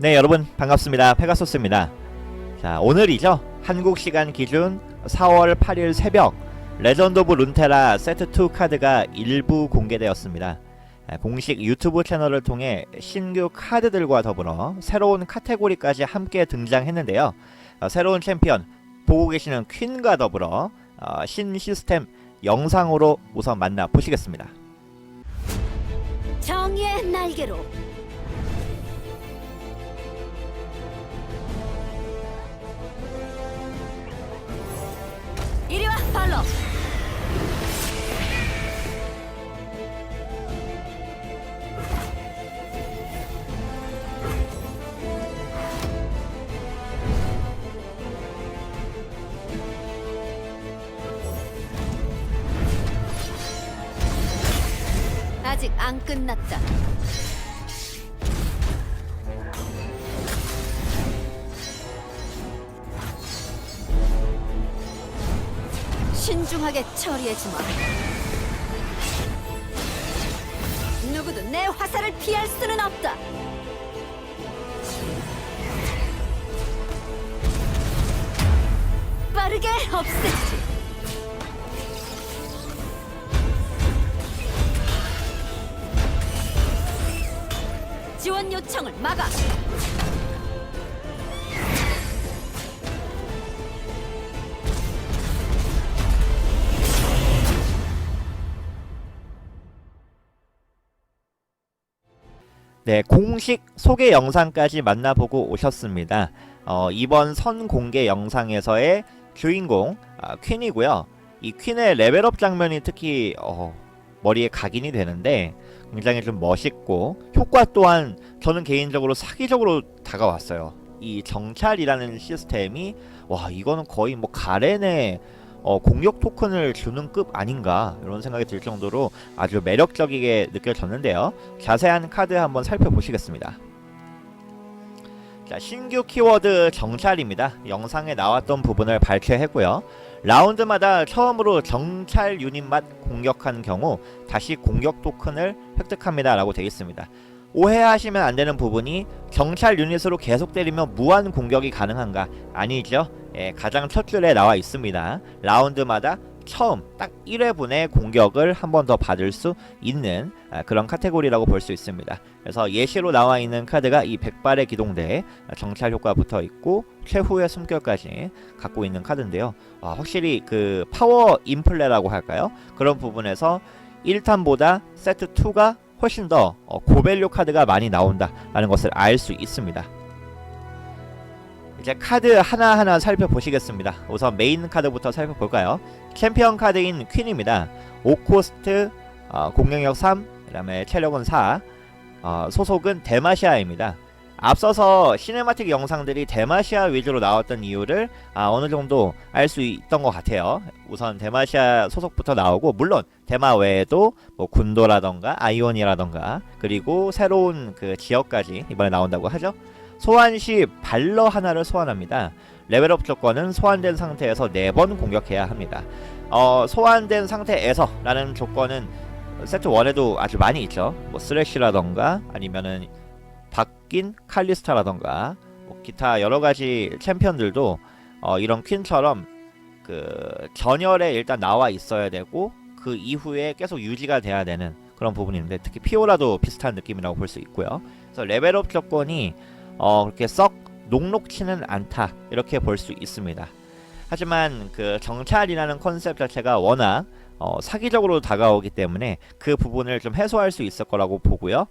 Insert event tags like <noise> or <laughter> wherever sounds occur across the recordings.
네 여러분 반갑습니다. 페가소스입니다. 자 오늘이죠. 한국 시간 기준 4월 8일 새벽 레전드 오브 룬테라 세트2 카드가 일부 공개되었습니다. 아, 공식 유튜브 채널을 통해 신규 카드들과 더불어 새로운 카테고리까지 함께 등장했는데요. 어, 새로운 챔피언 보고 계시는 퀸과 더불어 어, 신 시스템 영상으로 우선 만나보시겠습니다. 정의의 날개로 끝났다. 신중하게 처리해주마. 누구도 내 화살을 피할 수는 없다. 빠르게 없애 지. 지원 요청을 막아. 네, 공식 소개 영상까지 만나보고 오셨습니다. 어, 이번 선 공개 영상에서의 주인공 아, 퀸이고요. 이 퀸의 레벨업 장면이 특히 어, 머리에 각인이 되는데 굉장히 좀 멋있고 효과 또한 저는 개인적으로 사기적으로 다가왔어요. 이 정찰이라는 시스템이 와 이거는 거의 뭐 가렌의 어, 공격 토큰을 주는 급 아닌가 이런 생각이 들 정도로 아주 매력적이게 느껴졌는데요. 자세한 카드 한번 살펴보시겠습니다. 자, 신규 키워드 정찰입니다. 영상에 나왔던 부분을 발췌했고요. 라운드마다 처음으로 정찰 유닛만 공격한 경우 다시 공격 토큰을 획득합니다. 라고 되어 있습니다. 오해하시면 안 되는 부분이 정찰 유닛으로 계속 때리면 무한 공격이 가능한가? 아니죠. 예, 가장 첫 줄에 나와 있습니다. 라운드마다 처음 딱 1회분의 공격을 한 번 더 받을 수 있는 아, 그런 카테고리라고 볼 수 있습니다. 그래서 예시로 나와 있는 카드가 이 백발의 기동대 아, 정찰 효과 붙어 있고 최후의 숨결까지 갖고 있는 카드인데요. 아, 확실히 그 파워 인플레라고 할까요? 그런 부분에서 1탄보다 세트 2가 훨씬 더 어, 고밸류 카드가 많이 나온다라는 것을 알 수 있습니다. 이제 카드 하나하나 살펴보시겠습니다. 우선 메인 카드부터 살펴볼까요? 챔피언 카드인 퀸입니다. 5코스트, 어, 공격력 3, 그 다음에 체력은 4, 어, 소속은 데마시아입니다. 앞서서 시네마틱 영상들이 데마시아 위주로 나왔던 이유를 아, 어느 정도 알 수 있던 것 같아요. 우선 데마시아 소속부터 나오고 물론 데마 외에도 뭐 군도라던가 아이온이라던가 그리고 새로운 그 지역까지 이번에 나온다고 하죠. 소환 시 발러 하나를 소환합니다. 레벨업 조건은 소환된 상태에서 4번 공격해야 합니다. 어, 소환된 상태에서 라는 조건은 세트 1에도 아주 많이 있죠. 뭐 스래시라던가 아니면은 바뀐 칼리스타라던가 뭐 기타 여러 가지 챔피언들도 어, 이런 퀸처럼 그 전열에 일단 나와 있어야 되고 그 이후에 계속 유지가 돼야 되는 그런 부분이 있는데 특히 피오라도 비슷한 느낌이라고 볼 수 있고요. 그래서 레벨업 조건이 어, 그렇게 썩 녹록치는 않다 이렇게 볼 수 있습니다. 하지만 그 정찰이라는 컨셉 자체가 워낙 어, 사기적으로 다가오기 때문에 그 부분을 좀 해소할 수 있을 거라고 보고요.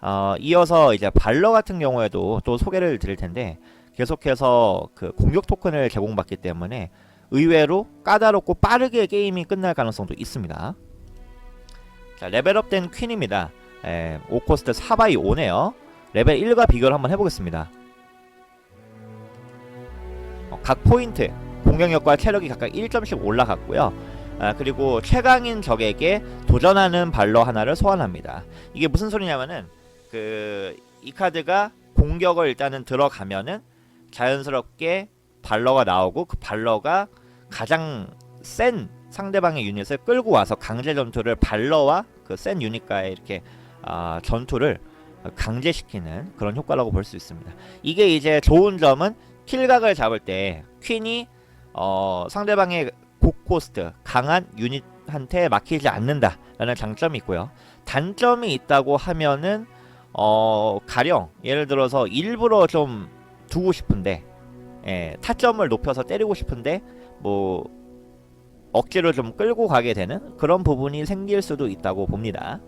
어, 이어서 이제 발러 같은 경우에도 또 소개를 드릴 텐데 계속해서 그 공격 토큰을 제공받기 때문에 의외로 까다롭고 빠르게 게임이 끝날 가능성도 있습니다. 자, 레벨업된 퀸입니다. 에, 5코스트 4바이 5네요. 레벨 1과 비교를 한번 해보겠습니다. 어, 각 포인트 공격력과 체력이 각각 1점씩 올라갔고요. 아, 그리고 최강인 적에게 도전하는 발러 하나를 소환합니다. 이게 무슨 소리냐면은 그 이 카드가 공격을 일단은 들어가면은 자연스럽게 발러가 나오고 그 발러가 가장 센 상대방의 유닛을 끌고 와서 강제 전투를 발러와 그 센 유닛과의 이렇게 아, 전투를 강제시키는 그런 효과라고 볼 수 있습니다. 이게 이제 좋은 점은 킬각을 잡을 때 퀸이 어, 상대방의 고코스트 강한 유닛한테 막히지 않는다라는 장점이 있고요. 단점이 있다고 하면은 어, 가령 예를 들어서 일부러 좀 두고 싶은데 예, 타점을 높여서 때리고 싶은데 뭐 억지로 좀 끌고 가게 되는 그런 부분이 생길 수도 있다고 봅니다.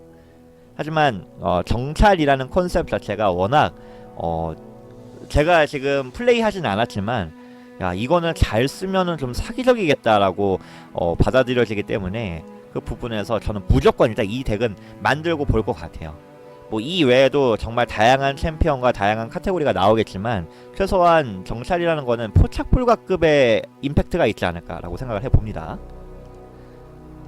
하지만 어, 정찰이라는 컨셉 자체가 워낙 어, 제가 지금 플레이 하진 않았지만 야 이거는 잘 쓰면은 좀 사기적이겠다라고 어, 받아들여지기 때문에 그 부분에서 저는 무조건 일단 이 덱은 만들고 볼 것 같아요. 뭐 이 외에도 정말 다양한 챔피언과 다양한 카테고리가 나오겠지만 최소한 정찰이라는 거는 포착 불가급의 임팩트가 있지 않을까라고 생각을 해봅니다.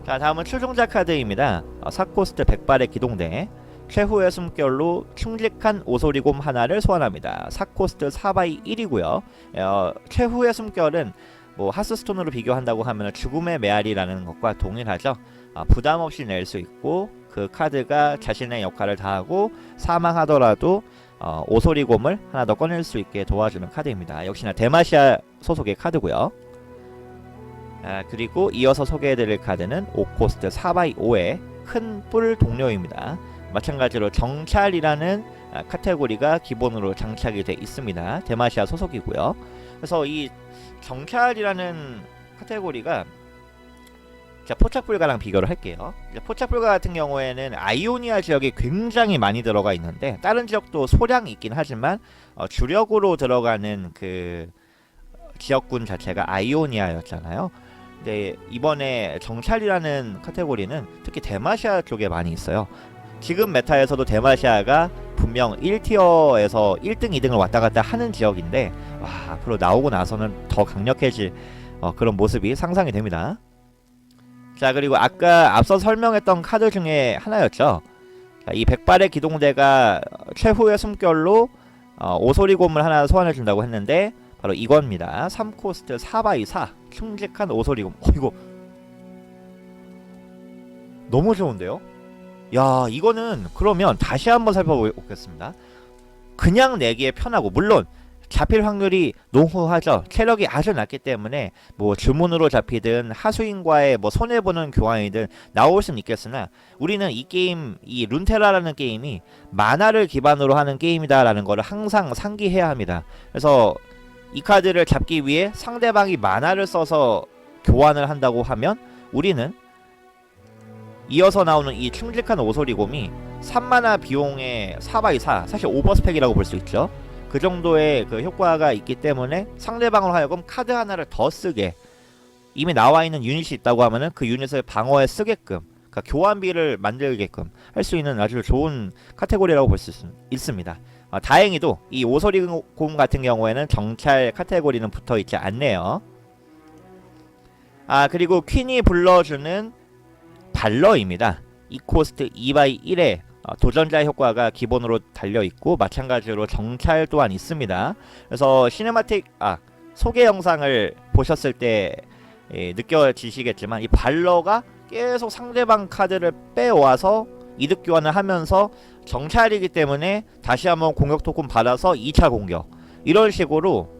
자 다음은 추종자 카드입니다. 어, 사코스트 백발의 기동대 최후의 숨결로 충직한 오소리곰 하나를 소환합니다. 사코스트 4바이 1이고요. 어, 최후의 숨결은 뭐 하스스톤으로 비교한다고 하면 죽음의 메아리라는 것과 동일하죠. 아, 부담 없이 낼 수 있고 그 카드가 자신의 역할을 다하고 사망하더라도 어, 오소리곰을 하나 더 꺼낼 수 있게 도와주는 카드입니다. 역시나 데마시아 소속의 카드고요. 아, 그리고 이어서 소개해드릴 카드는 오코스트 4x5의 큰 뿔 동료입니다. 마찬가지로 정찰이라는 아, 카테고리가 기본으로 장착이 돼 있습니다. 데마시아 소속이고요. 그래서 이 정찰이라는 카테고리가 자 포착불가랑 비교를 할게요. 포착불가 같은 경우에는 아이오니아 지역이 굉장히 많이 들어가 있는데 다른 지역도 소량이 있긴 하지만 어, 주력으로 들어가는 그 지역군 자체가 아이오니아였잖아요. 근데 이번에 정찰이라는 카테고리는 특히 데마시아 쪽에 많이 있어요. 지금 메타에서도 데마시아가 분명 1티어에서 1등, 2등을 왔다 갔다 하는 지역인데 와, 앞으로 나오고 나서는 더 강력해질 어, 그런 모습이 상상이 됩니다. 자 그리고 아까 앞서 설명했던 카드 중에 하나였죠. 자, 이 백발의 기동대가 최후의 숨결로 어, 오소리곰을 하나 소환해 준다고 했는데 바로 이겁니다. 3코스트 4x4 충직한 오소리곰. 어 이거 너무 좋은데요? 야 이거는 그러면 다시 한번 살펴보겠습니다. 그냥 내기에 편하고 물론 잡힐 확률이 농후하죠. 체력이 아주 낮기 때문에 뭐 주문으로 잡히든 하수인과의 뭐 손해 보는 교환이든 나올 수는 있겠으나 우리는 이 게임 이 룬테라라는 게임이 만화를 기반으로 하는 게임이다라는 것을 항상 상기해야 합니다. 그래서 이 카드를 잡기 위해 상대방이 만화를 써서 교환을 한다고 하면 우리는 이어서 나오는 이 충직한 오소리곰이 3만화 비용의 4x4 사실 오버스펙이라고 볼 수 있죠. 그 정도의 그 효과가 있기 때문에 상대방을 하여금 카드 하나를 더 쓰게 이미 나와 있는 유닛이 있다고 하면은 그 유닛을 방어에 쓰게끔 그러니까 교환비를 만들게끔 할 수 있는 아주 좋은 카테고리라고 볼 수 있습니다. 아, 다행히도 이 오소리곰 같은 경우에는 정찰 카테고리는 붙어 있지 않네요. 아 그리고 퀸이 불러주는 발러입니다. 이 코스트 2x1에 어, 도전자 효과가 기본으로 달려 있고 마찬가지로 정찰 또한 있습니다. 그래서 시네마틱 아 소개 영상을 보셨을 때 예, 느껴지시겠지만 이 발러가 계속 상대방 카드를 빼와서 이득 교환을 하면서 정찰이기 때문에 다시 한번 공격 토큰 받아서 2차 공격 이런 식으로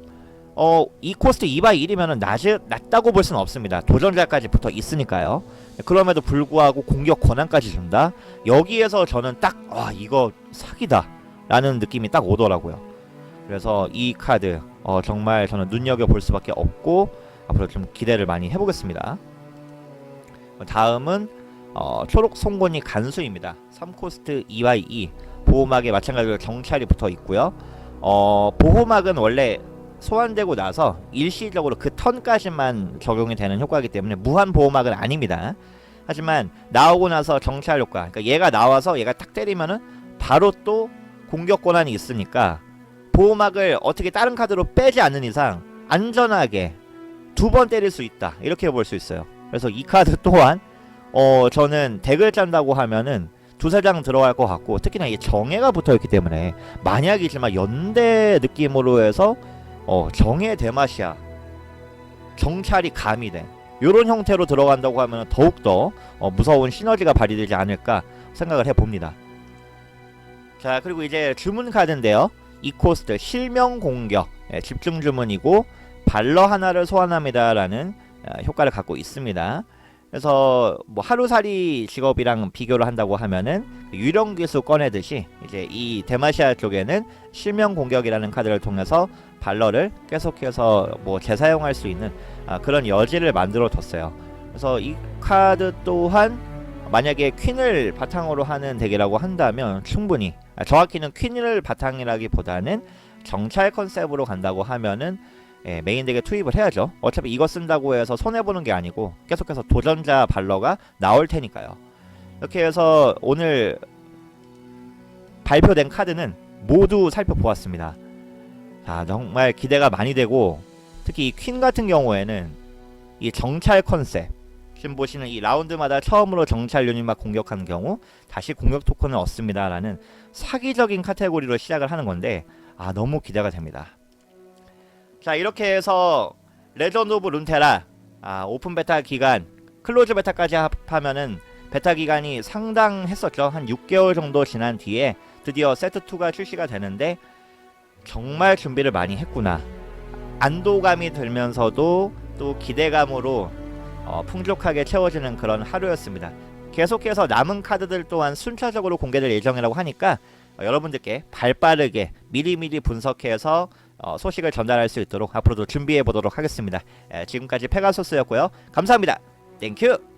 어, 이 코스트 2x1이면 낮, 낮다고 볼 수는 없습니다. 도전자까지 붙어 있으니까요. 그럼에도 불구하고 공격 권한까지 준다. 여기에서 저는 딱, 와, 이거 사기다. 라는 느낌이 딱 오더라고요. 그래서 이 카드, 어, 정말 저는 눈여겨볼 수밖에 없고, 앞으로 좀 기대를 많이 해보겠습니다. 다음은, 어, 초록 송곳니 간수입니다. 3코스트 2x2. 보호막에 마찬가지로 정찰이 붙어 있고요. 어, 보호막은 원래 소환되고 나서 일시적으로 그 턴까지만 적용이 되는 효과이기 때문에 무한 보호막은 아닙니다. 하지만 나오고 나서 정찰 효과, 그러니까 얘가 나와서 얘가 딱 때리면은 바로 또 공격 권한이 있으니까 보호막을 어떻게 다른 카드로 빼지 않는 이상 안전하게 두 번 때릴 수 있다 이렇게 볼 수 있어요. 그래서 이 카드 <laughs> 또한 어 저는 덱을 짠다고 하면은 두세 장 들어갈 것 같고 특히나 이 정예가 붙어 있기 때문에 만약이지만 연대 느낌으로 해서 어, 정의 대마시아 정찰이 가미된 이런 형태로 들어간다고 하면 더욱더 어, 무서운 시너지가 발휘되지 않을까 생각을 해봅니다. 자 그리고 이제 주문 카드인데요. 이 코스트 실명 공격 예, 집중 주문이고 발러 하나를 소환합니다라는 아, 효과를 갖고 있습니다. 그래서 뭐 하루살이 직업이랑 비교를 한다고 하면은 유령 기수 꺼내듯이 이제 이 데마시아 쪽에는 실명 공격이라는 카드를 통해서 발러를 계속해서 뭐 재사용할 수 있는 아, 그런 여지를 만들어 뒀어요. 그래서 이 카드 또한 만약에 퀸을 바탕으로 하는 덱이라고 한다면 충분히 아, 정확히는 퀸을 바탕이라기보다는 정찰 컨셉으로 간다고 하면은 예, 메인 덱에 투입을 해야죠. 어차피 이거 쓴다고 해서 손해 보는 게 아니고 계속해서 도전자 발러가 나올 테니까요. 이렇게 해서 오늘 발표된 카드는 모두 살펴보았습니다. 자, 정말 기대가 많이 되고 특히 이 퀸 같은 경우에는 이 정찰 컨셉 지금 보시는 이 라운드마다 처음으로 정찰 유닛만 공격하는 경우 다시 공격 토큰을 얻습니다라는 사기적인 카테고리로 시작을 하는 건데 아 너무 기대가 됩니다. 자 이렇게 해서 레전드 오브 룬테라 아, 오픈 베타 기간 클로즈 베타까지 합하면은 베타 기간이 상당했었죠. 한 6개월 정도 지난 뒤에 드디어 세트 2가 출시가 되는데 정말 준비를 많이 했구나. 안도감이 들면서도 또 기대감으로 어, 풍족하게 채워지는 그런 하루였습니다. 계속해서 남은 카드들 또한 순차적으로 공개될 예정이라고 하니까 어, 여러분들께 발빠르게 미리미리 분석해서 어, 소식을 전달할 수 있도록 앞으로도 준비해 보도록 하겠습니다. 에, 지금까지 페가소스였고요. 감사합니다. 땡큐.